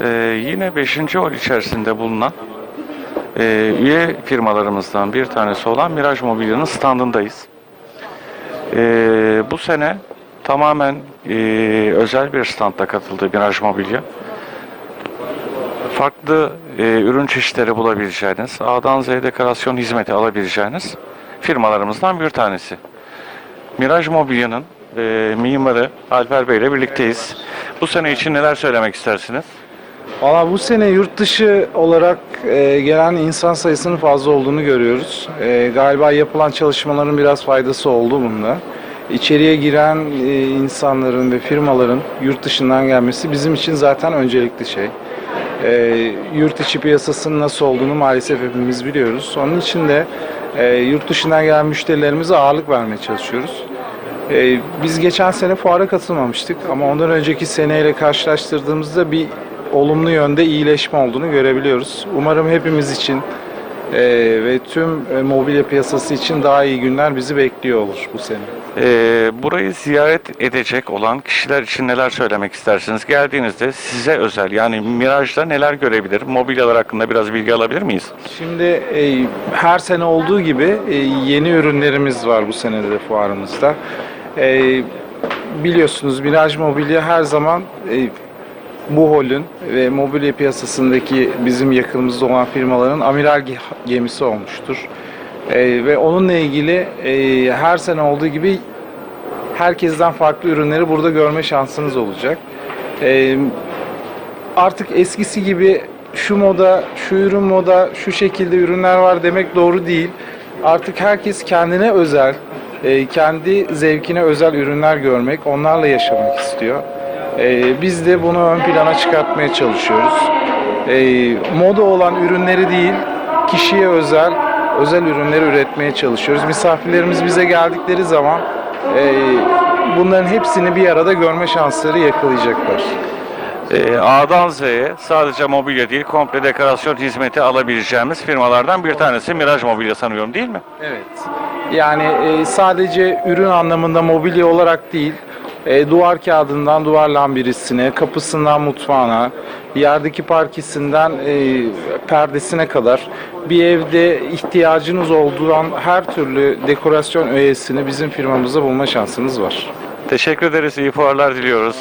Ee, yine 5. ol içerisinde bulunan e, üye firmalarımızdan bir tanesi olan Miraj Mobilya'nın standındayız. Ee, bu sene tamamen e, özel bir standla katıldı Miraj Mobilya. Farklı e, ürün çeşitleri bulabileceğiniz, A'dan Z'ye dekorasyon hizmeti alabileceğiniz firmalarımızdan bir tanesi. Miraj Mobilya'nın e, mimarı Alper Bey ile birlikteyiz. Bu sene için neler söylemek istersiniz? Valla bu sene yurt dışı olarak e, gelen insan sayısının fazla olduğunu görüyoruz. E, galiba yapılan çalışmaların biraz faydası oldu bunda. İçeriye giren e, insanların ve firmaların yurt dışından gelmesi bizim için zaten öncelikli şey. E, yurt içi piyasasının nasıl olduğunu maalesef hepimiz biliyoruz. Onun için de e, yurt dışından gelen müşterilerimize ağırlık vermeye çalışıyoruz. Ee, biz geçen sene fuara katılmamıştık ama ondan önceki seneyle karşılaştırdığımızda bir olumlu yönde iyileşme olduğunu görebiliyoruz. Umarım hepimiz için e, ve tüm e, mobilya piyasası için daha iyi günler bizi bekliyor olur bu sene. Ee, burayı ziyaret edecek olan kişiler için neler söylemek istersiniz? Geldiğinizde size özel yani Miraj'da neler görebilir? Mobilyalar hakkında biraz bilgi alabilir miyiz? Şimdi e, her sene olduğu gibi e, yeni ürünlerimiz var bu senede de fuarımızda. E, biliyorsunuz Miraj Mobilya her zaman e, bu holün ve mobilya piyasasındaki bizim yakınımızda olan firmaların amiral ge- gemisi olmuştur. E, ve onunla ilgili e, her sene olduğu gibi herkesten farklı ürünleri burada görme şansınız olacak. E, artık eskisi gibi şu moda, şu ürün moda, şu şekilde ürünler var demek doğru değil. Artık herkes kendine özel, e, kendi zevkine özel ürünler görmek, onlarla yaşamak istiyor. E, Biz de bunu ön plana çıkartmaya çalışıyoruz. E, Moda olan ürünleri değil, kişiye özel, özel ürünleri üretmeye çalışıyoruz. Misafirlerimiz bize geldikleri zaman e, bunların hepsini bir arada görme şansları yakalayacaklar. Ee, A'dan Z'ye sadece mobilya değil komple dekorasyon hizmeti alabileceğimiz firmalardan bir tanesi Miraj Mobilya sanıyorum değil mi? Evet. Yani e, sadece ürün anlamında mobilya olarak değil, e, duvar kağıdından duvar lambirisine, kapısından mutfağına, yerdeki parkesinden e, perdesine kadar bir evde ihtiyacınız olduğu an her türlü dekorasyon öğesini bizim firmamızda bulma şansınız var. Teşekkür ederiz. iyi fuarlar diliyoruz.